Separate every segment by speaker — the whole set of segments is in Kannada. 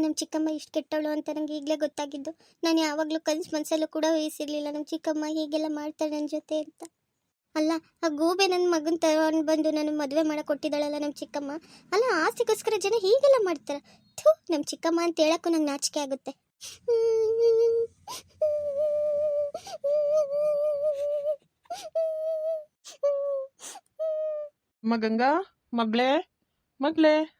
Speaker 1: ನಮ್ಮ ಚಿಕ್ಕಮ್ಮ ಇಷ್ಟು ಕೆಟ್ಟವಳು ಅಂತ ನನಗೆ ಈಗಲೇ ಗೊತ್ತಾಗಿದ್ದು. ನಾನು ಯಾವಾಗಲೂ ಕನಸು ಮನಸಲ್ಲೂ ಕೂಡ ವಹಿಸಿರ್ಲಿಲ್ಲ ನಮ್ಮ ಚಿಕ್ಕಮ್ಮ ಹೀಗೆಲ್ಲ ಮಾಡ್ತಾಳೆ ನನ್ನ ಜೊತೆ ಅಂತ. ಅಲ್ಲ, ಆ ಗೂಬೆ ನನ್ನ ಮಗನ ತಗೊಂಡು ಬಂದು ನಾನು ಮದುವೆ ಮಾಡಕ್ಕೆ ಕೊಟ್ಟಿದ್ದಾಳಲ್ಲ ನಮ್ಮ ಚಿಕ್ಕಮ್ಮ? ಅಲ್ಲ, ಆಸ್ತಿಗೋಸ್ಕರ ಜನ ಹೀಗೆಲ್ಲ ಮಾಡ್ತಾರೆ. ಥೂ, ನಮ್ಮ ಚಿಕ್ಕಮ್ಮ ಅಂತ ಹೇಳೋಕ್ಕೂ ನಂಗೆ ನಾಚಿಕೆ ಆಗುತ್ತೆ.
Speaker 2: ಅಮ್ಮ ಗಂಗಾ ಮಗಳೇ ಮಗಳೇ.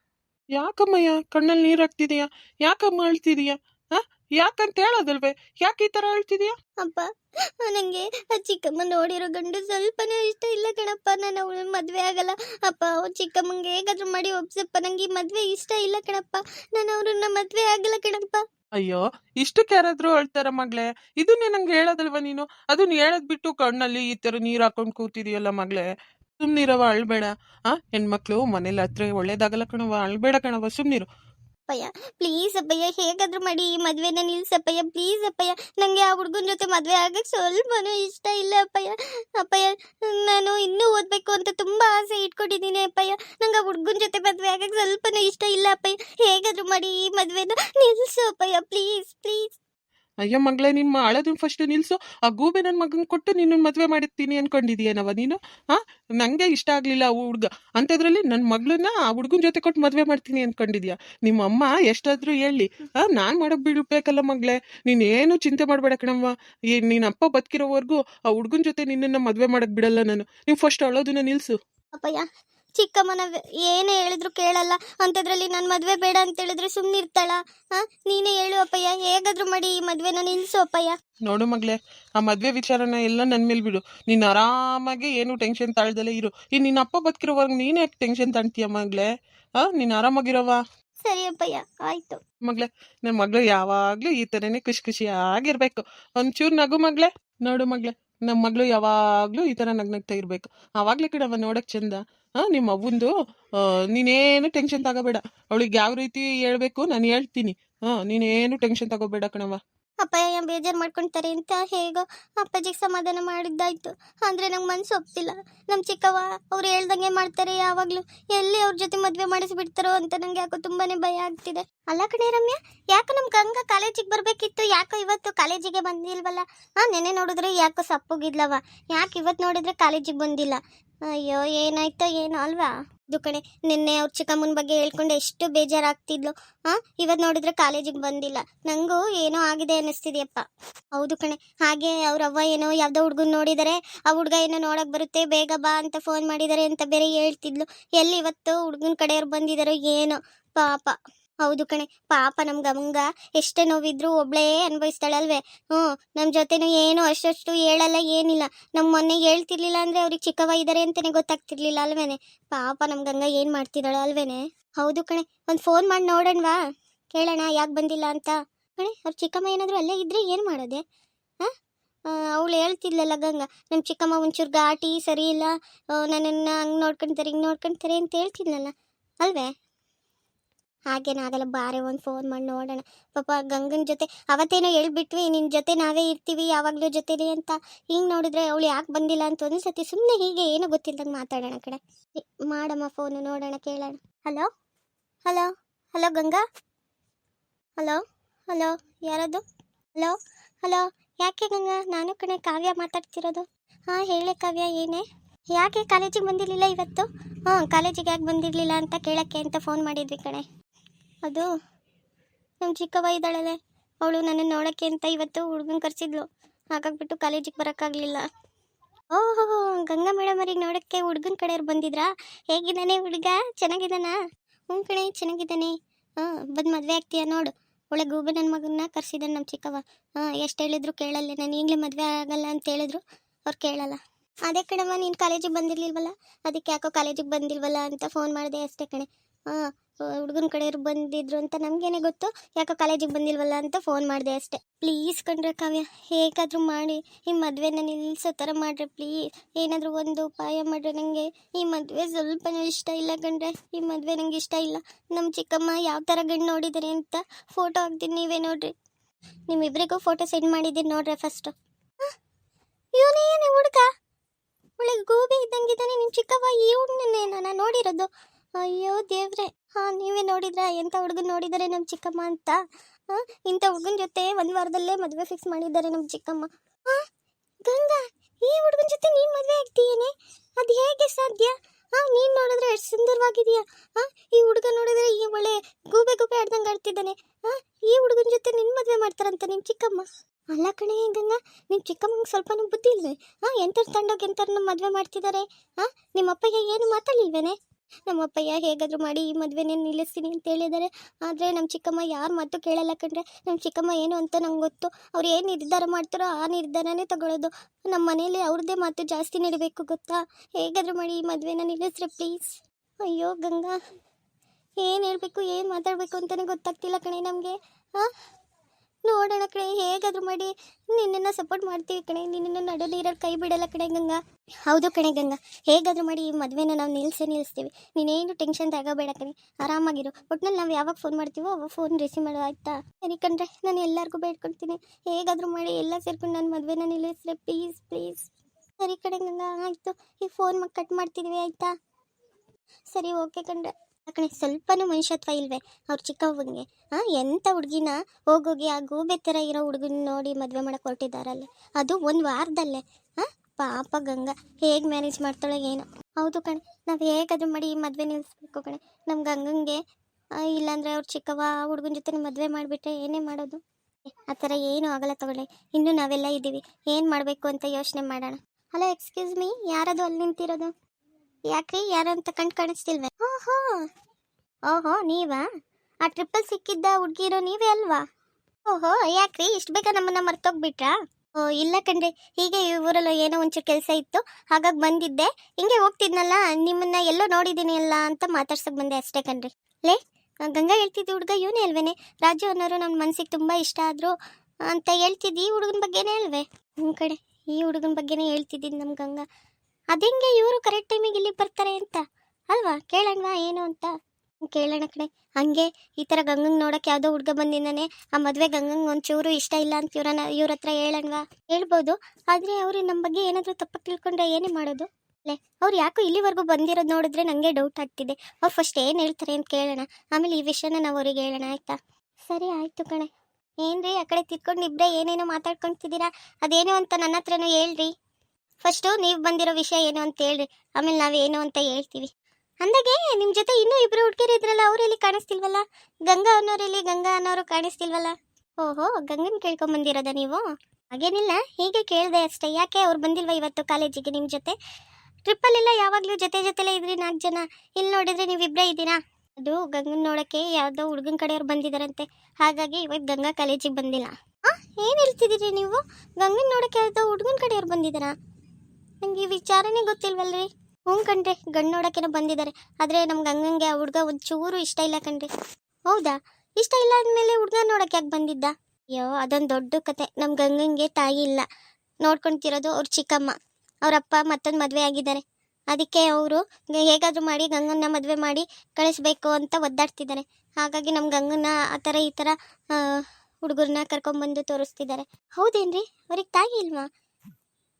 Speaker 2: ಯಾಕಮ್ಮಯ್ಯ? ಕಣ್ಣಲ್ಲಿ ನೀರು ಹಾಕ್ತಿದೀಯ? ಯಾಕಮ್ಮ ಅಳ್ತಿದೀಯ ಹಾ? ಯಾಕಂತ ಹೇಳೋದಲ್ವೇ? ಯಾಕೆ ಈ ಥರ ಅಳ್ತಿದೀಯ?
Speaker 1: ಅಪ್ಪ ನಂಗೆ ಆ ಚಿಕ್ಕಮ್ಮ ನೋಡಿರೋ ಗಂಡು ಸ್ವಲ್ಪನೂ ಇಷ್ಟ ಇಲ್ಲ ಕಣಪ್ಪ. ನಾನು ಅವಳು ಮದುವೆ ಆಗಲ್ಲ. ಅಪ್ಪ ಅವ್ರ ಚಿಕ್ಕಮ್ಮಂಗೆ ಹೇಗಾದ್ರೂ ಮಾಡಿ ಒಪ್ಸಪ್ಪ. ನಂಗೆ ಈ ಮದ್ವೆ ಇಷ್ಟ ಇಲ್ಲ ಕಣಪ್ಪ. ನಾನು ಅವ್ರನ್ನ ಮದ್ವೆ ಆಗಲ್ಲ ಕಣಪ್ಪ.
Speaker 2: ಅಯ್ಯೋ ಇಷ್ಟಕ್ಕೆ ಯಾರಾದ್ರೂ ಅಳ್ತಾರ ಮಗಳೇ? ಇದನ್ನೇ ನಂಗೆ ಹೇಳೋದಲ್ವ ನೀನು? ಅದನ್ನ ಹೇಳದ್ ಬಿಟ್ಟು ಕಣ್ಣಲ್ಲಿ ಈ ತರ ನೀರು ಹಾಕೊಂಡ್ ಕೂತಿದೀಯಲ್ಲ ಮಗಳೇ. ಸುಮ್ನಿರವ ಅಳ್ಬೇಡ. ಆ, ಹೆಣ್ಮಕ್ಳು ಮನೇಲಿ ಹತ್ರ ಒಳ್ಳೇದಾಗಲ್ಲ ಕಣವ ಅಳ್ಬೇಡ ಕಣವ ಸುಮ್ನಿರು.
Speaker 1: ಅಪ್ಪಯ್ಯ ಪ್ಲೀಸ್ ಅಪ್ಪಯ್ಯ, ಹೇಗಾದ್ರೂ ಮಾಡಿ, ಈ ನಿಲ್ಸ ನಿಲ್ಸಪ್ಪಯ್ಯ ಪ್ಲೀಸ್ ಅಪ್ಪಯ್ಯ. ನನಗೆ ಆ ಹುಡುಗನ ಜೊತೆ ಮದುವೆ ಆಗಕ್ಕೆ ಸ್ವಲ್ಪನೂ ಇಷ್ಟ ಇಲ್ಲ ಅಪ್ಪಯ್ಯ. ಅಪ್ಪಯ್ಯ, ನಾನು ಇನ್ನೂ ಓದಬೇಕು ಅಂತ ತುಂಬಾ ಆಸೆ ಇಟ್ಕೊಂಡಿದ್ದೀನಿ ಅಪ್ಪಯ್ಯ. ನಂಗೆ ಆ ಹುಡುಗನ ಜೊತೆ ಮದುವೆ ಆಗಕ್ಕೆ ಸ್ವಲ್ಪನೂ ಇಷ್ಟ ಇಲ್ಲ ಅಪ್ಪಯ್ಯ. ಹೇಗಾದ್ರೂ ಮಾಡಿ, ಈ ಮದ್ವೆನ ನಿಲ್ಸು ಅಪ್ಪಯ್ಯ ಪ್ಲೀಸ್ ಪ್ಲೀಸ್
Speaker 2: ಅಯ್ಯೋ ಮಗಳೇ, ನಿಮ್ಮ ಅಳದನ್ ಫಸ್ಟ್ ನಿಲ್ಸು. ಆ ಗೂಬೆ ನನ್ನ ಮಗನ್ ಕೊಟ್ಟು ನಿನ್ನ ಮದುವೆ ಮಾಡಿರ್ತೀನಿ ಅನ್ಕೊಂಡಿದೀಯನವ ನೀನು? ಹಾ ನಂಗೆ ಇಷ್ಟ ಆಗ್ಲಿಲ್ಲ ಆ ಹುಡ್ಗ. ಅಂತದ್ರಲ್ಲಿ ನನ್ನ ಮಗಳನ್ನ ಆ ಹುಡ್ಗನ್ ಜೊತೆ ಕೊಟ್ಟು ಮದುವೆ ಮಾಡ್ತೀನಿ ಅನ್ಕೊಂಡಿದ್ಯಾ? ನಿಮ್ಮ ಅಮ್ಮ ಎಷ್ಟಾದ್ರೂ ಹೇಳಿ. ಆ, ನಾನ್ ಮಾಡಕ್ ಬಿಡ್ಬೇಕಲ್ಲ ಮಗಳೇ. ನೀನ್ ಏನು ಚಿಂತೆ ಮಾಡ್ಬೇಡ ಕಣಮ್ಮ ಈ ನೀನ್ ಅಪ್ಪ ಬದುಕಿರೋವರೆಗೂ ಆ ಹುಡ್ಗನ್ ಜೊತೆ ನಿನ್ನನ್ನ ಮದುವೆ ಮಾಡಕ್ ಬಿಡಲ್ಲ ನಾನು. ನೀವು ಫಸ್ಟ್ ಅಳೋದನ್ನ ನಿಲ್ಸು.
Speaker 1: ಅಪ್ಪಯ್ಯ ಚಿಕ್ಕಮ್ಮನ ಏನೇ ಹೇಳಿದ್ರು ಕೇಳಲ್ಲ. ಅಂಥದ್ರಲ್ಲಿ ನನ್ನ ಮದುವೆ ಬೇಡ ಅಂತ ಹೇಳಿದ್ರೆ ಸುಮ್ಮನಿರ್ತಾಳ ಹಾಂ ನೀನೇ ಹೇಳು ಅಪ್ಪಯ್ಯ. ಹೇಗಾದ್ರೂ ಮಾಡಿ ಈ ಮದುವೆನ ನಿಲ್ಸು ಅಪ್ಪಯ್ಯ.
Speaker 2: ನೋಡು ಮಗಳೇ ಆ ಮದ್ವೆ ವಿಚಾರನ ಎಲ್ಲ ನನ್ ಮೇಲೆ ಬಿಡು. ನೀನು ಆರಾಮಾಗಿ ಏನು ಟೆನ್ಷನ್ ತಾಳ್ದಲೇ ಇರು. ಈ ನಿನ್ನ ಅಪ್ಪ ಬದುಕಿರೋವಾಗ ನೀನ್ ಯಾಕೆ ಟೆನ್ಷನ್ ತಾಣ್ತೀಯ ಮಗಳೇ? ಆ ನೀನು ಆರಾಮಾಗಿರೋವ
Speaker 1: ಸರಿ ಅಪ್ಪಯ್ಯ ಆಯ್ತು.
Speaker 2: ಮಗಳೇ ನನ್ನ ಮಗಳು ಯಾವಾಗ್ಲೂ ಈ ಥರನೇ ಖುಷಿ ಖುಷಿಯಾಗಿರ್ಬೇಕು. ಒಂಚೂರು ನಗು ಮಗಳೇ. ನೋಡು ಮಗಳೇ ನಮ್ಮ ಮಗಳು ಯಾವಾಗ್ಲೂ ಈ ಥರ ನಗ್ನಗ್ತಾ ಇರ್ಬೇಕು. ಆವಾಗ್ಲೇ ಕಣವ ನೋಡಕ್ ಚಂದ. ನಿಮ್ಮ ಅವ್ವಂದು ನೀನೇನು ಟೆನ್ಷನ್ ತಗೋಬೇಡ. ಅವಳಿಗೆ ಯಾವ ರೀತಿ ಹೇಳ್ಬೇಕು ನಾನು ಹೇಳ್ತೀನಿ. ಹಾ, ನೀನೇನು ಟೆನ್ಷನ್ ತಗೋಬೇಡ ಕಣವ
Speaker 1: ಅಪ್ಪಯ್ಯ ಬೇಜಾರು ಮಾಡ್ಕೊಳ್ತಾರೆ ಅಂತ ಹೇಗೋ ಅಪ್ಪಾಜಿಗೆ ಸಮಾಧಾನ ಮಾಡಿದ್ದಾಯ್ತು. ಅಂದರೆ ನಂಗೆ ಮನ್ಸು ಒಪ್ತಿಲ್ಲ ನಮ್ಮ ಚಿಕ್ಕವ್ವ, ಅವ್ರು ಹೇಳ್ದಂಗೆ ಮಾಡ್ತಾರೆ ಯಾವಾಗಲೂ. ಎಲ್ಲಿ ಅವ್ರ ಜೊತೆ ಮದುವೆ ಮಾಡಿಸ್ಬಿಡ್ತಾರೋ ಅಂತ ನಂಗೆ ಯಾಕೋ ತುಂಬಾನೇ ಭಯ ಆಗ್ತಿದೆ. ಅಲ್ಲ ಕಣೆ ರಮ್ಯಾ, ಯಾಕೋ ನಮ್ಮ ಗಂಗಾ ಕಾಲೇಜಿಗೆ ಬರಬೇಕಿತ್ತು, ಯಾಕೋ ಇವತ್ತು ಕಾಲೇಜಿಗೆ ಬಂದಿಲ್ವಲ್ಲ? ಹಾಂ ನೆನೆ ನೋಡಿದ್ರೆ ಯಾಕೋ ಸಪ್ಪುಗಿದ್ಲವ ಯಾಕೆ ಇವತ್ತು ನೋಡಿದ್ರೆ ಕಾಲೇಜಿಗೆ ಬಂದಿಲ್ಲ? ಅಯ್ಯೋ, ಏನಾಯ್ತೋ ಏನೋ ಅಲ್ವಾ? ಇದು ಕಣೆ, ನಿನ್ನೆ ಅವ್ರ ಚಿಕ್ಕಮ್ಮನ ಬಗ್ಗೆ ಹೇಳ್ಕೊಂಡು ಎಷ್ಟು ಬೇಜಾರಾಗ್ತಿದ್ಲು. ಹಾಂ ಇವತ್ತು ನೋಡಿದ್ರೆ ಕಾಲೇಜಿಗೆ ಬಂದಿಲ್ಲ. ನಂಗೂ ಏನೋ ಆಗಿದೆ ಅನ್ನಿಸ್ತಿದೆಯಪ್ಪ. ಹೌದು ಕಣೆ, ಹಾಗೆ ಅವ್ರ ಅವ್ವ ಏನೋ ಯಾವ್ದೋ ಹುಡ್ಗನ್ ನೋಡಿದರೆ. ಆ ಹುಡ್ಗ ಏನೋ ನೋಡಕ್ ಬರುತ್ತೆ, ಬೇಗ ಬಾ ಅಂತ ಫೋನ್ ಮಾಡಿದ್ದಾರೆ ಅಂತ ಬೇರೆ ಹೇಳ್ತಿದ್ಲು. ಎಲ್ಲಿ ಇವತ್ತು ಹುಡ್ಗನ ಕಡೆಯವ್ರು ಬಂದಿದಾರೋ ಏನೋ. ಪಾಪ. ಹೌದು ಕಣೆ, ಪಾಪ ನಮ್ ಗಮಂಗ ಎಷ್ಟೇ ನೋವಿದ್ರು ಒಬ್ಳೇ ಅನ್ಭವಿಸ್ತಾಳಲ್ವೇ? ಹ್ಞೂ ನಮ್ಮ ಜೊತೆನೂ ಏನು ಅಷ್ಟಷ್ಟು ಹೇಳಲ್ಲ, ಏನಿಲ್ಲ. ನಮ್ಮ ಮೊನ್ನೆ ಹೇಳ್ತಿರ್ಲಿಲ್ಲ ಅಂದ್ರೆ ಅವ್ರಿಗೆ ಚಿಕ್ಕವ ಇದ್ದಾರೆ ಅಂತಾನೆ ಗೊತ್ತಾಗ್ತಿರ್ಲಿಲ್ಲ ಅಲ್ವೇನೆ? ಪಾಪ ನಮ್ ಗಂಗ ಏನ್ ಮಾಡ್ತಿದಾಳ ಅಲ್ವೇನೆ? ಹೌದು ಕಣೆ, ಒಂದು ಫೋನ್ ಮಾಡಿ ನೋಡೋಣವಾ? ಕೇಳೋಣ, ಯಾಕೆ ಬಂದಿಲ್ಲ ಅಂತ? ಕಣೆ, ಅವ್ರ ಚಿಕ್ಕಮ್ಮ ಏನಾದರೂ ಅಲ್ಲೇ ಇದ್ರೆ ಏನು ಮಾಡೋದೆ? ಹಾಂ? ಅವಳು ಹೇಳ್ತಿದ್ಲಲ್ಲ ಗಂಗ ನಮ್ಮ ಚಿಕ್ಕಮ್ಮ ಒಂಚೂರು ಘಾಟಿ ಸರಿ ಇಲ್ಲ ನನ್ನನ್ನು ಹಂಗೆ ನೋಡ್ಕೊಂತಾರೆ, ಹಿಂಗೆ ನೋಡ್ಕೊಂತಾರೆ ಅಂತ ಹೇಳ್ತಿದ್ಲಲ್ಲ ಅಲ್ವೇ? ಹಾಗೇನಾಗಲ್ಲ ಬಾರೆ ಒಂದು ಫೋನ್ ಮಾಡಿ ನೋಡೋಣ. ಪಾಪ ಗಂಗನ ಜೊತೆ ಅವತ್ತೇನೋ ಹೇಳ್ಬಿಟ್ವಿ ನಿನ್ನ ಜೊತೆ ನಾವೇ ಇರ್ತೀವಿ, ಯಾವಾಗಲೂ ಜೊತೆಲಿ ಅಂತ. ಹಿಂಗೆ ನೋಡಿದ್ರೆ ಅವಳು ಯಾಕೆ ಬಂದಿಲ್ಲ ಅಂತ ಒಂದು ಸತಿ ಸುಮ್ಮನೆ ಹೀಗೆ ಏನೋ ಗೊತ್ತಿಲ್ಲದಂಗೆ ಮಾತಾಡೋಣ ಕಡೆ ಮಾಡಮ್ಮ ಫೋನು ನೋಡೋಣ, ಕೇಳೋಣ. Hello? Hello? Hello Ganga? Hello? Hello? ಯಾರದು? ಹಲೋ? ಹಲೋ? ಯಾಕೆ ಗಂಗಾ? ನಾನು ಕಣೆ ಕಾವ್ಯ ಮಾತಾಡ್ತಿರೋದು. ಹಾಂ, ಹೇಳಿ ಕಾವ್ಯ, ಏನೇ? ಯಾಕೆ ಕಾಲೇಜಿಗೆ ಬಂದಿರಲಿಲ್ಲ ಇವತ್ತು? ಹಾಂ ಕಾಲೇಜಿಗೆ ಯಾಕೆ ಬಂದಿರಲಿಲ್ಲ ಅಂತ ಕೇಳೋಕ್ಕೆ ಅಂತ ಫೋನ್ ಮಾಡಿದ್ವಿ ಕಣೆ. ಅದು ನಮ್ಮ ಚಿಕ್ಕವ ಇದ್ದಾಳಲ್ಲೇ. ಅವಳು ನನ್ನ ನೋಡೋಕ್ಕೆ ಅಂತ ಇವತ್ತು ಹುಡುಗನ ಕರೆಸಿದ್ಲು. ಹಾಗಾಗ್ಬಿಟ್ಟು ಕಾಲೇಜಿಗೆ ಬರೋಕ್ಕಾಗಲಿಲ್ಲ. ಓಹೋ, ಗಂಗಾ ಮೇಡಮ್ ಅವ್ರಿಗೆ ನೋಡೋಕ್ಕೆ ಹುಡುಗನ ಕಡೆಯವ್ರು ಬಂದಿದ್ರಾ? ಹೇಗಿದ್ದಾನೆ ಹುಡುಗ? ಚೆನ್ನಾಗಿದ್ದಾನಾ? ಹ್ಞೂ ಕಣೆ, ಚೆನ್ನಾಗಿದ್ದಾನೆ. ಹಾಂ, ಬಂದು ಮದುವೆ ಆಗ್ತೀಯಾ ನೋಡು. ಒಳ್ಳೆ ಗೂಬೆ ನನ್ನ ಮಗನ್ನ ಕರ್ಸಿದ್ದಾನೆ ನಮ್ಮ ಚಿಕ್ಕವ್ವ. ಹಾಂ, ಎಷ್ಟು ಹೇಳಿದ್ರು ಕೇಳಲ್ಲ. ನಾನು ಈಗಲೇ ಮದುವೆ ಆಗಲ್ಲ ಅಂತ ಹೇಳಿದ್ರು. ಅವ್ರು ಕೇಳಲ್ಲ. ಅದೇ ಕಣಮ್ಮ ನೀನು ಕಾಲೇಜಿಗೆ ಬಂದಿರಲಿಲ್ವಲ್ಲ? ಅದಕ್ಕೆ ಯಾಕೋ ಕಾಲೇಜಿಗೆ ಬಂದಿಲ್ವಲ್ಲ ಅಂತ ಫೋನ್ ಮಾಡಿದೆ ಅಷ್ಟೇ ಕಣೆ. ಹಾಂ ಹುಡುಗನ ಕಡೆಯವ್ರು ಬಂದಿದ್ರು ಅಂತ ನಮಗೇನೆ ಗೊತ್ತು. ಯಾಕೋ ಕಾಲೇಜಿಗೆ ಬಂದಿಲ್ವಲ್ಲ ಅಂತ ಫೋನ್ ಮಾಡಿದೆ ಅಷ್ಟೇ. ಪ್ಲೀಸ್ ಕಣ್ರೆ ಕಾವ್ಯ, ಹೇಗಾದರೂ ಮಾಡಿ. ಈ ಮದುವೆನ ನಿಲ್ಲಿಸೋ ಥರ ಮಾಡ್ರೆ ಪ್ಲೀಸ್ ಏನಾದರೂ ಒಂದು ಉಪಾಯ ಮಾಡ್ರೆ ನನಗೆ ಈ ಮದುವೆ ಸ್ವಲ್ಪನೂ ಇಷ್ಟ ಇಲ್ಲ ಕಣ್ರೆ. ಈ ಮದುವೆ ನಂಗೆ ಇಷ್ಟ ಇಲ್ಲ. ನಮ್ಮ ಚಿಕ್ಕಮ್ಮ ಯಾವ ಥರ ಗಂಡು ನೋಡಿದ್ದಾರೆ ಅಂತ ಫೋಟೋ ಹಾಕ್ತೀನಿ ನೀವೇ ನೋಡ್ರಿ. ನಿಮ್ಮಿಬ್ಬರಿಗೂ ಫೋಟೋ ಸೆಂಡ್ ಮಾಡಿದ್ದೀನಿ ನೋಡ್ರಿ ಫಸ್ಟು ಇವನೇನು ಹುಡುಗ? ಒಳ್ಳೆ ಗೋಬಿ ಇದ್ದಂಗಿದ್ದಾನೆ ನಿಮ್ಮ ಚಿಕ್ಕಮ್ಮ ಈ ನಾನು ನೋಡಿರೋದು. ಅಯ್ಯೋ ದೇವ್ರೆ, ಹಾ, ನೀವೇ ನೋಡಿದ್ರಾ? ಎಂತ ಹುಡುಗನ್ ನೋಡಿದ್ದಾರೆ ನಮ್ಮ ಚಿಕ್ಕಮ್ಮ ಅಂತ? ಇಂತ ಇಂಥ ಹುಡುಗನ ಜೊತೆ ಒಂದು ವಾರದಲ್ಲೇ ಮದುವೆ ಫಿಕ್ಸ್ ಮಾಡಿದ್ದಾರೆ ನಮ್ಮ ಚಿಕ್ಕಮ್ಮ. ಹಾಂ, ಗಂಗಾ, ಈ ಹುಡುಗನ ಜೊತೆ ನೀನ್ ಮದುವೆ ಆಗ್ತೀಯೇನೆ? ಅದು ಹೇಗೆ ಸಾಧ್ಯ? ಹಾ, ನೀನ್ ನೋಡಿದ್ರೆ ಎಷ್ಟು ಸುಂದರವಾಗಿದೆಯಾ ಹಾ, ಈ ಹುಡುಗ ನೋಡಿದ್ರೆ ಈ ಒಳ್ಳೆ ಗೂಬೆ ಗೂಬೆ ಆಡ್ದಂಗೆ ಆಡ್ತಿದ್ದಾನೆ. ಹಾ, ಈ ಹುಡುಗನ ಜೊತೆ ನಿನ್ ಮದುವೆ ಮಾಡ್ತಾರಂತ ನಿಮ್ಮ ಚಿಕ್ಕಮ್ಮ? ಅಲ್ಲ ಕಣೆ ಗಂಗಾ ನಿಮ್ಮ ಚಿಕ್ಕಮ್ಮಂಗೆ ಸ್ವಲ್ಪನೂ ಬುದ್ಧಿ ಇಲ್ವೇ? ಹಾ ಎಂಥವ್ರು ತಂಡೋಗಿ ಎಂಥವ್ರನ್ನ ಮದುವೆ ಮಾಡ್ತಿದ್ದಾರೆ ಹಾ ನಿಮ್ಮಪ್ಪಗೆ ಏನು ಮಾತಾಡಲಿಲ್ವೇನೆ ನಮ್ಮ ಅಪ್ಪಯ್ಯ ಹೇಗಾದರೂ ಮಾಡಿ ಈ ಮದುವೆನೇ ನಿಲ್ಲಿಸ್ತೀನಿ ಅಂತ ಹೇಳಿದ್ದಾರೆ. ಆದರೆ ನಮ್ಮ ಚಿಕ್ಕಮ್ಮ ಯಾರ ಮಾತು ಕೇಳಲ್ಲ ಕಣ್ರೆ. ನಮ್ಮ ಚಿಕ್ಕಮ್ಮ ಏನು ಅಂತ ನಂಗೆ ಗೊತ್ತು. ಅವ್ರು ಏನು ನಿರ್ಧಾರ ಮಾಡ್ತಾರೋ ಆ ನಿರ್ಧಾರನೇ ತಗೊಳ್ಳೋದು ನಮ್ಮ ಮನೇಲಿ ಅವ್ರದ್ದೇ ಮಾತು ಜಾಸ್ತಿ ನಡಿಬೇಕು ಗೊತ್ತಾ? ಹೇಗಾದರೂ ಮಾಡಿ ಈ ಮದುವೆನ ನಿಲ್ಲಿಸ್ರೆ ಪ್ಲೀಸ್. ಅಯ್ಯೋ ಗಂಗಾ, ಏನು ಹೇಳಬೇಕು, ಏನು ಮಾತಾಡಬೇಕು ಅಂತಲೇ ಗೊತ್ತಾಗ್ತಿಲ್ಲ ಕಣೆ ನಮಗೆ. ಹಾಂ ನೋಡೋಣ ಕಣೆ, ಹೇಗಾದರೂ ಮಾಡಿ. ನಿನ್ನನ್ನು ಸಪೋರ್ಟ್ ಮಾಡ್ತೀವಿ ಕಣೆ, ನಿನ್ನನ್ನು ನೀರಲ್ಲಿ ಕೈ ಬಿಡಲ್ಲ ಕಣೆ ಗಂಗಾ. ಹೌದು ಕಣೆ ಗಂಗಾ, ಹೇಗಾದರೂ ಮಾಡಿ ಈ ಮದುವೆನ ನಾವು ನಿಲ್ಲಿಸೇ ನಿಲ್ಲಿಸ್ತೀವಿ ನೀನೇನು ಟೆನ್ಷನ್ ತಗೋಬೇಡ ಕಣೆ, ಆರಾಮಾಗಿರು. ಒಟ್ನಲ್ಲಿ ನಾವು ಯಾವಾಗ ಫೋನ್ ಮಾಡ್ತೀವೋ ಅವಾಗ ಫೋನ್ ರಿಸೀವ್ ಮಾಡೋ, ಆಯ್ತಾ? ಸರಿ ಕಣ್ರೆ, ನಾನು ಎಲ್ಲರಿಗೂ ಬೇಡ್ಕೊಳ್ತೀನಿ. ಹೇಗಾದರೂ ಮಾಡಿ ಎಲ್ಲ ಸೇರ್ಕೊಂಡು ನಾನು ಮದುವೆನ ನಿಲ್ಲಿಸ್ರೆ ಪ್ಲೀಸ್ ಪ್ಲೀಸ್ ಸರಿ ಕಣೆ ಗಂಗಾ, ಆಯಿತು. ಈ ಫೋನ್ ಕಟ್ ಮಾಡ್ತಿದ್ವಿ, ಆಯಿತಾ? ಸರಿ ಓಕೆ ಕಣ್ರೆ. ಕಣೆ ಸ್ವಲ್ಪನೂ ಮನುಷ್ಯತ್ವ ಇಲ್ವೇ? ಅವ್ರ ಚಿಕ್ಕವ್ವಂಗೆ ಹಾಂ ಎಂಥ ಹುಡುಗಿನ ಹೋಗೋಗಿ ಆ ಗೂಬೆ ಥರ ಇರೋ ಹುಡುಗನ ನೋಡಿ ಮದುವೆ ಮಾಡಕ್ಕೆ ಹೊರಟಿದ್ದಾರಲ್ಲ ಅದು ಒಂದು ವಾರದಲ್ಲೇ. ಹಾಂ ಪಾಪ ಗಂಗಾ. ಹೇಗೆ ಮ್ಯಾನೇಜ್ ಮಾಡ್ತಾಳೆ ಏನೋ. ಹೌದು ಕಣೆ. ನಾವು ಹೇಗಾದ್ರೂ ಮಾಡಿ ಈ ಮದುವೆ ನಿಲ್ಲಿಸ್ಬೇಕು ಕಣೆ. ನಮ್ಮ ಗಂಗಂಗೆ ಇಲ್ಲಾಂದರೆ ಅವ್ರ ಚಿಕ್ಕವ ಆ ಹುಡುಗನ ಜೊತೆ ಮದುವೆ ಮಾಡಿಬಿಟ್ರೆ ಏನೇ ಮಾಡೋದು? ಆ ಥರ ಏನೂ ಆಗಲ್ಲ ತಗೊಳ್ಳಿ. ಇನ್ನು ನಾವೆಲ್ಲ ಇದ್ದೀವಿ ಏನು ಮಾಡಬೇಕು ಅಂತ ಯೋಚನೆ ಮಾಡೋಣ. ಹಲೋ ಎಕ್ಸ್ಕ್ಯೂಸ್ ಮೀ ಯಾರದು ಅಲ್ಲಿ ನಿಂತಿರೋದು? ಯಾಕ್ರಿ? ಯಾರು ಅಂತ ಕಣ್ ಕಾಣಿಸ್ತಿಲ್ವೇ? ಓಹೋ! ಓಹೋ, ನೀವಾ? ಆ ಟ್ರಿಪ್ಪಲ್ ಸಿಕ್ಕಿದ್ದ ಹುಡುಗಿರೋ ನೀವೇ ಅಲ್ವಾ? ಓಹೋ, ಯಾಕ್ರಿ? ಇಷ್ಟು ಬೇಗ ನಮ್ಮನ್ನ ಮರ್ತೋಗ್ಬಿಟ್ರಾ? ಓ, ಇಲ್ಲ ಕಣ್ರಿ. ಹೀಗೆ ಈ ಊರಲ್ಲೂ ಏನೋ ಒಂಚೂರು ಕೆಲಸ ಇತ್ತು. ಹಾಗಾಗಿ ಬಂದಿದ್ದೆ. ಹಿಂಗೆ ಹೋಗ್ತಿದ್ನಲ್ಲ, ನಿಮ್ಮನ್ನ ಎಲ್ಲೋ ನೋಡಿದ್ದೀನಿ ಅಲ್ಲ ಅಂತ ಮಾತಾಡ್ಸಕ್ ಬಂದೆ ಅಷ್ಟೇ ಕಣ್ರಿ. ಲೇ, ಗಂಗಾ ಹೇಳ್ತಿದ್ದ ಹುಡುಗ ಇವನೇ ಅಲ್ವೇನೆ? ರಾಜು ಅನ್ನೋರು ನನ್ನ ಮನ್ಸಿಗೆ ತುಂಬ ಇಷ್ಟ ಆದ್ರು ಅಂತ ಹೇಳ್ತಿದ್ದು ಈ ಹುಡುಗನ ಬಗ್ಗೆನೇ ಅಲ್ವೇ? ಹ್ಞೂ ಕಡೆ, ಈ ಹುಡುಗನ ಬಗ್ಗೆನೇ ಹೇಳ್ತಿದ್ದೀನಿ ನಮ್ಮ ಗಂಗಾ. ಅದೆಂಗೆ ಇವರು ಕರೆಕ್ಟ್ ಟೈಮಿಗೆ ಇಲ್ಲಿಗೆ ಬರ್ತಾರೆ ಅಂತ? ಅಲ್ವಾ? ಕೇಳೋಣವಾ, ಏನು ಅಂತ? ಕೇಳೋಣ ಕಣೆ. ಹಂಗೆ ಈ ಥರ ಗಂಗಂಗೆ ನೋಡಕ್ಕೆ ಯಾವುದೋ ಹುಡುಗ ಬಂದಿದ್ದಾನೆ. ಆ ಮದುವೆ ಗಂಗಂಗೆ ಒಂಚೂರು ಇಷ್ಟ ಇಲ್ಲ ಅಂತ ಇವ್ರನ್ನ ಇವ್ರ ಹತ್ರ ಹೇಳೋಣವಾ? ಹೇಳ್ಬೋದು. ಆದರೆ ಅವರು ನಮ್ಮ ಬಗ್ಗೆ ಏನಾದರೂ ತಪ್ಪಾಗಿ ತಿಳ್ಕೊಂಡ್ರೆ ಏನೇ ಮಾಡೋದು? ಅಲ್ಲೇ ಅವ್ರು ಯಾಕೋ ಇಲ್ಲಿವರೆಗೂ ಬಂದಿರೋದು ನೋಡಿದ್ರೆ ನನಗೆ ಡೌಟ್ ಆಗ್ತಿದೆ. ಅವ್ರು ಫಸ್ಟ್ ಏನು ಹೇಳ್ತಾರೆ ಅಂತ ಕೇಳೋಣ. ಆಮೇಲೆ ಈ ವಿಷಯನ ನಾವು ಅವ್ರಿಗೆ ಹೇಳೋಣ, ಆಯಿತಾ? ಸರಿ, ಆಯಿತು ಕಣೆ. ಏನ್ರಿ, ಆ ಕಡೆ ತಿರ್ಕೊಂಡು ಇಬ್ಬರೇ ಏನೇನೋ ಮಾತಾಡ್ಕೊಂತಿದ್ದೀರಾ? ಅದೇನು ಅಂತ ನನ್ನ ಹತ್ರನೂ ಹೇಳ್ರಿ. ಫಸ್ಟು ನೀವು ಬಂದಿರೋ ವಿಷಯ ಏನು ಅಂತ ಹೇಳ್ರಿ. ಆಮೇಲೆ ನಾವೇನು ಅಂತ ಹೇಳ್ತೀವಿ. ಅಂದಾಗೆ ನಿಮ್ಮ ಜೊತೆ ಇನ್ನೂ ಇಬ್ಬರು ಹುಡುಗಿರು ಇದ್ರಲ್ಲ, ಅವರೆಲ್ಲಿ ಕಾಣಿಸ್ತಿಲ್ವಲ್ಲ? ಗಂಗಾ ಅನ್ನೋರಲ್ಲಿ ಗಂಗಾ ಅನ್ನೋರು ಕಾಣಿಸ್ತಿಲ್ವಲ್ಲ? ಓಹೋ, ಗಂಗನ್ ಕೇಳ್ಕೊಂಡ್ ಬಂದಿರೋದ ನೀವು? ಹಾಗೇನಿಲ್ಲ, ಹೀಗೆ ಕೇಳಿದೆ ಅಷ್ಟೇ. ಯಾಕೆ ಅವ್ರು ಬಂದಿಲ್ವಾ ಇವತ್ತು ಕಾಲೇಜಿಗೆ ನಿಮ್ಮ ಜೊತೆ? ಟ್ರಿಪ್ಪಲ್ಲೆಲ್ಲ ಯಾವಾಗಲೂ ಜೊತೆ ಜೊತೆಲೇ ಇದ್ರಿ ನಾಲ್ಕು ಜನ. ಇಲ್ಲಿ ನೋಡಿದ್ರೆ ನೀವಿಬ್ಬರೇ ಇದ್ದೀರಾ? ಅದು ಗಂಗನ್ ನೋಡಕ್ಕೆ ಯಾವುದೋ ಹುಡುಗನ ಕಡೆಯವ್ರು ಬಂದಿದ್ದಾರಂತೆ ಹಾಗಾಗಿ ಇವತ್ತು ಗಂಗಾ ಕಾಲೇಜಿಗೆ ಬಂದಿಲ್ಲ. ಏನು ಹೇಳ್ತಿದ್ದೀರಿ ನೀವು? ಗಂಗನ್ ನೋಡಕ್ಕೆ ಯಾವುದೋ ಹುಡುಗನ ಕಡೆಯವ್ರು ಬಂದಿದ್ದಾರಾ ನಂಗೆ ಈ ವಿಚಾರನೇ ಗೊತ್ತಿಲ್ವಲ್ರಿ? ಹ್ಞೂ ಕಣ್ರಿ, ಗಂಡು ನೋಡೋಕೆನೋ ಬಂದಿದ್ದಾರೆ ಆದರೆ ನಮ್ಗೆ ಹಂಗಂಗೆ ಆ ಹುಡುಗ ಒಂಚೂರು ಇಷ್ಟ ಇಲ್ಲ ಕಣ್ರಿ. ಹೌದಾ? ಇಷ್ಟ ಇಲ್ಲ ಅಂದಮೇಲೆ ಹುಡುಗ ನೋಡೋಕೆ ಯಾಕೆ ಬಂದಿದ್ದ? ಅಯ್ಯೋ, ಅದೊಂದು ದೊಡ್ಡ ಕತೆ. ನಮ್ಮ ಗಂಗಂಗೆ ತಾಯಿ ಇಲ್ಲ. ನೋಡ್ಕೊಂತಿರೋದು ಅವ್ರ ಚಿಕ್ಕಮ್ಮ. ಅವರಪ್ಪ ಮತ್ತೊಂದು ಮದುವೆ ಆಗಿದ್ದಾರೆ. ಅದಕ್ಕೆ ಅವರು ಹೇಗಾದರೂ ಮಾಡಿ ಗಂಗನ್ನ ಮದುವೆ ಮಾಡಿ ಕಳಿಸ್ಬೇಕು ಅಂತ ಒದ್ದಾಡ್ತಿದ್ದಾರೆ. ಹಾಗಾಗಿ ನಮ್ಮ ಗಂಗನ್ನ ಆ ಥರ ಈ ಥರ ಹುಡುಗರನ್ನ ಕರ್ಕೊಂಬಂದು ತೋರಿಸ್ತಿದ್ದಾರೆ. ಹೌದೇನ್ರಿ? ಅವ್ರಿಗೆ ತಾಯಿ ಇಲ್ವಾ?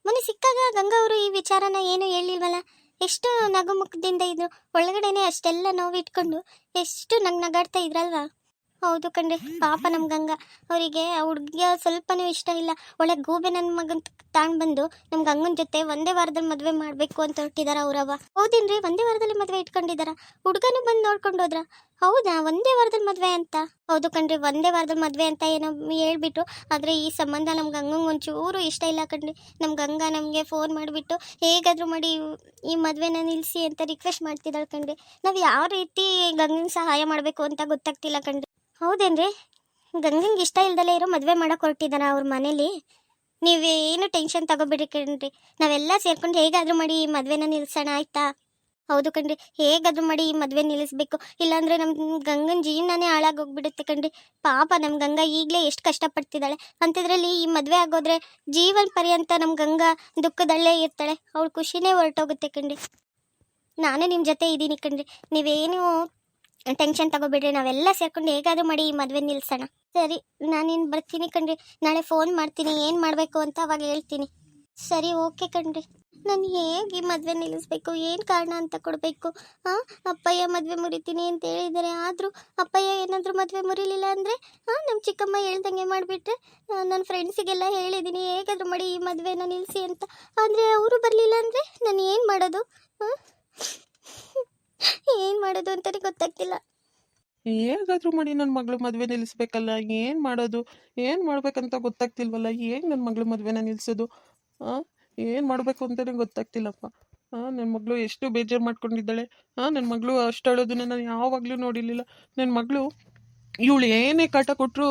Speaker 1: ಮೊನ್ನೆ ಸಿಕ್ಕಾಗ ಗಂಗಾ ಅವರು ಈ ವಿಚಾರನ ಏನು ಹೇಳಿಲ್ವಲ್ಲ? ಎಷ್ಟು ನಗುಮುಖದಿಂದ ಇದ್ರು. ಒಳಗಡೆನೆ ಅಷ್ಟೆಲ್ಲ ನೋವಿಟ್ಕೊಂಡು ಎಷ್ಟು ನಂಗೆ ನಗಾಡ್ತಾ ಇದ್ರಲ್ವಾ? ಹೌದು ಕಣ್ರಿ. ಪಾಪ ನಮ್ಮ ಗಂಗಾ. ಅವರಿಗೆ, ಆ ಹುಡುಗಿಯ ಸ್ವಲ್ಪನೂ ಇಷ್ಟ ಇಲ್ಲ. ಒಳ್ಳೆ ಗೂಬೆ ನನ್ನ ಮಗನ್ ತಾಂಡ್ ಬಂದು ನಮ್ಮ ಗಂಗನ ಜೊತೆ ಒಂದೇ ವಾರದಲ್ಲಿ ಮದುವೆ ಮಾಡಬೇಕು ಅಂತ ಹೊರಟಿದಾರ ಅವರವ್ವ ಹೌದೇನ್ರಿ? ಒಂದೇ ವಾರದಲ್ಲಿ ಮದುವೆ ಇಟ್ಕೊಂಡಿದಾರ. ಹುಡುಗನೂ ಬಂದು ನೋಡ್ಕೊಂಡು ಹೋದ್ರ? ಹೌದಾ? ಒಂದೇ ವಾರದಲ್ಲಿ ಮದುವೆ ಅಂತ? ಹೌದು ಕಣ್ರಿ, ಒಂದೇ ವಾರದಲ್ಲಿ ಮದುವೆ ಅಂತ ಏನೋ ಹೇಳ್ಬಿಟ್ಟು, ಆದರೆ ಈ ಸಂಬಂಧ ನಮ್ಮ ಗಂಗಂಗೆ ಒಂಚೂರು ಇಷ್ಟ ಇಲ್ಲ ಕಣ್ರಿ. ನಮ್ಮ ಗಂಗಾ ನಮಗೆ ಫೋನ್ ಮಾಡಿಬಿಟ್ಟು, ಹೇಗಾದರೂ ಮಾಡಿ ಈ ಮದುವೆನ ನಿಲ್ಲಿಸಿ ಅಂತ ರಿಕ್ವೆಸ್ಟ್ ಮಾಡ್ತಿದ್ದಾಳೆ ಕಣ್ರಿ. ನಾವು ಯಾವ ರೀತಿ ಗಂಗಂಗೆ ಸಹಾಯ ಮಾಡಬೇಕು ಅಂತ ಗೊತ್ತಾಗ್ತಿಲ್ಲ ಕಣ್ರಿ. ಹೌದೇನ್ರಿ? ಗಂಗಂಗೆ ಇಷ್ಟ ಇಲ್ದಲೇ ಇರೋ ಮದುವೆ ಮಾಡೋಕೆ ಹೊರಟಿದ್ದಾನ ಅವ್ರ ಮನೇಲಿ. ನೀವೇನು ಟೆನ್ಷನ್ ತಗೋಬೇಡ್ರಿ ಕಣ್ರಿ. ನಾವೆಲ್ಲ ಸೇರ್ಕೊಂಡು ಹೇಗಾದರೂ ಮಾಡಿ ಈ ಮದುವೆನ ನಿಲ್ಸೋಣ, ಆಯ್ತಾ? ಹೌದು ಕಣ್ರಿ. ಹೇಗಾದರೂ ಮಾಡಿ ಈ ಮದುವೆ ನಿಲ್ಲಿಸ್ಬೇಕು. ಇಲ್ಲಾಂದ್ರೆ ನಮ್ಮ ಗಂಗನ ಜೀವನನೇ ಹಾಳಾಗೋಗ್ಬಿಡುತ್ತೆ ಕಣ್ರಿ. ಪಾಪ ನಮ್ಮ ಗಂಗಾ ಈಗಲೇ ಎಷ್ಟು ಕಷ್ಟಪಡ್ತಿದ್ದಾಳೆ. ಅಂಥದ್ರಲ್ಲಿ ಈ ಮದುವೆ ಆಗೋದ್ರೆ ಜೀವನ ಪರ್ಯಂತ ನಮ್ಮ ಗಂಗಾ ದುಃಖದಲ್ಲೇ ಇರ್ತಾಳೆ. ಅವಳ ಖುಷಿನೇ ಹೊರಟೋಗುತ್ತೆ ಕಣ್ರಿ. ನಾನೇ ನಿಮ್ಮ ಜೊತೆ ಇದ್ದೀನಿ ಕಣ್ರಿ. ನೀವೇನು ಟೆನ್ಷನ್ ತಗೋಬೇಡ್ರಿ, ನಾವೆಲ್ಲ ಸೇರ್ಕೊಂಡು ಹೇಗಾದ್ರೂ ಮಾಡಿ ಈ ಮದುವೆ ನಿಲ್ಸೋಣ. ಸರಿ, ನಾನೇನು ಬರ್ತೀನಿ ಕಣ್ರಿ. ನಾಳೆ ಫೋನ್ ಮಾಡ್ತೀನಿ, ಏನು ಮಾಡಬೇಕು ಅಂತ ಅವಾಗ ಹೇಳ್ತೀನಿ. ಸರಿ ಓಕೆ ಕಣ್ರಿ. ನಾನು ಹೇಗೆ ಈ ಮದುವೆ ನಿಲ್ಲಿಸ್ಬೇಕು ಏನು ಕಾರಣ ಅಂತ ಕೊಡಬೇಕು? ಹಾಂ ಅಪ್ಪಯ್ಯ ಮದುವೆ ಮುರಿತೀನಿ ಅಂತ ಹೇಳಿದ್ದಾರೆ. ಆದರೂ ಅಪ್ಪಯ್ಯ ಏನಾದರೂ ಮದುವೆ ಮುರಿಲಿಲ್ಲ ಅಂದರೆ ಹಾಂ ನಮ್ಮ ಚಿಕ್ಕಮ್ಮ ಹೇಳ್ದಂಗೆ ಮಾಡಿಬಿಟ್ರೆ ನನ್ನ ಫ್ರೆಂಡ್ಸಿಗೆಲ್ಲ ಹೇಳಿದ್ದೀನಿ, ಹೇಗಾದರೂ ಮಾಡಿ ಈ ಮದುವೆನ ನಿಲ್ಲಿಸಿ ಅಂತ. ಆದರೆ ಅವರು ಬರಲಿಲ್ಲ ಅಂದರೆ ನಾನು ಏನು ಮಾಡೋದು? ಹಾಂ ಮಾಡೋದು ಅಂತಲೇ ಗೊತ್ತಾಗ್ತಿಲ್ಲ.
Speaker 2: ಹೇಗಾದ್ರೂ ಮಾಡಿ ನನ್ನ ಮಗಳು ಮದುವೆ ನಿಲ್ಲಿಸ್ಬೇಕಲ್ಲ ಏನು ಮಾಡೋದು? ಏನು ಮಾಡ್ಬೇಕಂತ ಗೊತ್ತಾಗ್ತಿಲ್ವಲ್ಲ ಹೇಗೆ ನನ್ನ ಮಗಳು ಮದುವೆನ ನಿಲ್ಲಿಸೋದು ಹಾಂ ಏನು ಮಾಡಬೇಕು ಅಂತಲೇ ಗೊತ್ತಾಗ್ತಿಲ್ಲಪ್ಪ. ಹಾಂ ನನ್ನ ಮಗಳು ಎಷ್ಟು ಬೇಜಾರು ಮಾಡ್ಕೊಂಡಿದ್ದಾಳೆ. ಹಾಂ ನನ್ನ ಮಗಳು ಅಷ್ಟು ಅಳೋದನ್ನ ನಾನು ಯಾವಾಗ್ಲೂ ನೋಡಿರ್ಲಿಲ್ಲ. ನನ್ನ ಮಗಳು ಇವಳು ಏನೇ ಕಾಟ ಕೊಟ್ಟರು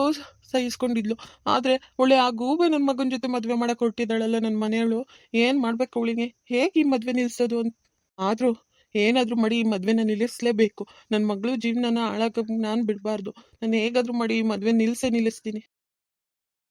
Speaker 2: ಸಹಿಸ್ಕೊಂಡಿದ್ಲು. ಆದ್ರೆ ಒಳ್ಳೆ ಆ ಗೂಬೆ ನನ್ನ ಮಗನ ಜೊತೆ ಮದುವೆ ಮಾಡಕ್ಕೆ ಹೊರಟಿದ್ದಾಳಲ್ಲ ನನ್ನ ಮನೆಯವಳು. ಏನು ಮಾಡ್ಬೇಕು ಅವಳಿಗೆ? ಹೇಗೆ ಈ ಮದುವೆ ನಿಲ್ಸೋದು ಅಂತ? ಆದರೂ ಏನಾದರೂ ಮಾಡಿ ಈ ಮದುವೆನ ನಿಲ್ಲಿಸಲೇಬೇಕು. ನನ್ನ ಮಗಳು ಜೀವನನ ಹಾಳಾಗ ನಾನು ಬಿಡಬಾರ್ದು. ನಾನು ಹೇಗಾದರೂ ಮಾಡಿ ಈ ಮದುವೆ ನಿಲ್ಲಿಸೇ ನಿಲ್ಲಿಸ್ತೀನಿ.